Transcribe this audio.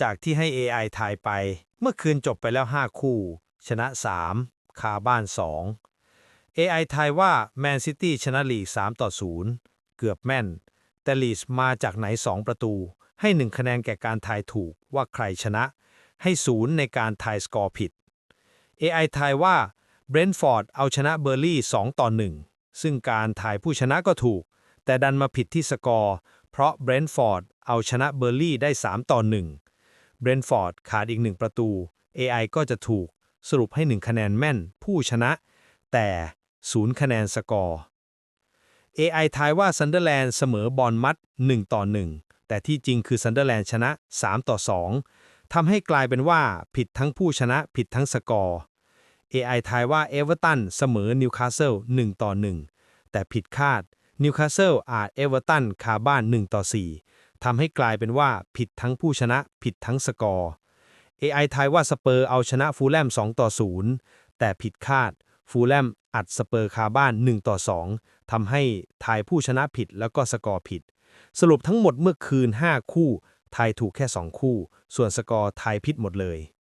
จากที่ให้ AI ทายไป เมื่อคืนจบไปแล้ว 5 คู่ ชนะ 3 คาบ้าน 2 AI ทายว่าแมนซิตี้ชนะลีก 3 ต่อ 0 เกือบแม่น แต่ลีสมาจากไหน 2 ประตู ให้ 1 คะแนนแก่การทายถูกว่าใครชนะ ให้ 0 ในการทายสกอร์ผิด AI ทายว่าเบรนท์ฟอร์ดเอาชนะเบอร์ลี่ 2 ต่อ 1 ซึ่งการทายผู้ชนะก็ถูก แต่ดันมาผิดที่สกอร์ เพราะเบรนท์ฟอร์ดเอาชนะเบอร์ลี่ได้ 3 ต่อ 1 เบรนฟอร์ดขาดอีก1ประตู AI ก็จะถูกสรุปให้1คะแนนแม่นผู้ชนะ แต่0คะแนนสกอร์ AI ทายว่าซันเดอร์แลนด์เสมอบอลมัด 1 ต่อ 1 แต่ที่จริงคือซันเดอร์แลนด์ชนะ 3 ต่อ 2 ทำให้กลายเป็นว่าผิดทั้งผู้ชนะผิดทั้งสกอร์ AI ทายว่าเอเวอร์ตันเสมอนิวคาสเซิล1ต่อ 1 แต่ผิดคาดนิวคาสเซิลอาจเอเวอร์ตันคาบ้าน 1 ต่อ 4 ทำให้กลายเป็นว่าผิดทั้งผู้ชนะ ผิดทั้งสกอร์ AI ทายว่าสเปอร์เอาชนะฟูลแลม 2 ต่อ 0 แต่ผิดคาด ฟูลแลมอัดสเปอร์คาบ้าน 1 ต่อ 2ทำให้ทายผู้ชนะผิดแล้วก็สกอร์ผิด สรุปทั้งหมดเมื่อคืน 5 คู่ ทายถูกแค่ 2 คู่ ส่วนสกอร์ทายผิดหมดเลย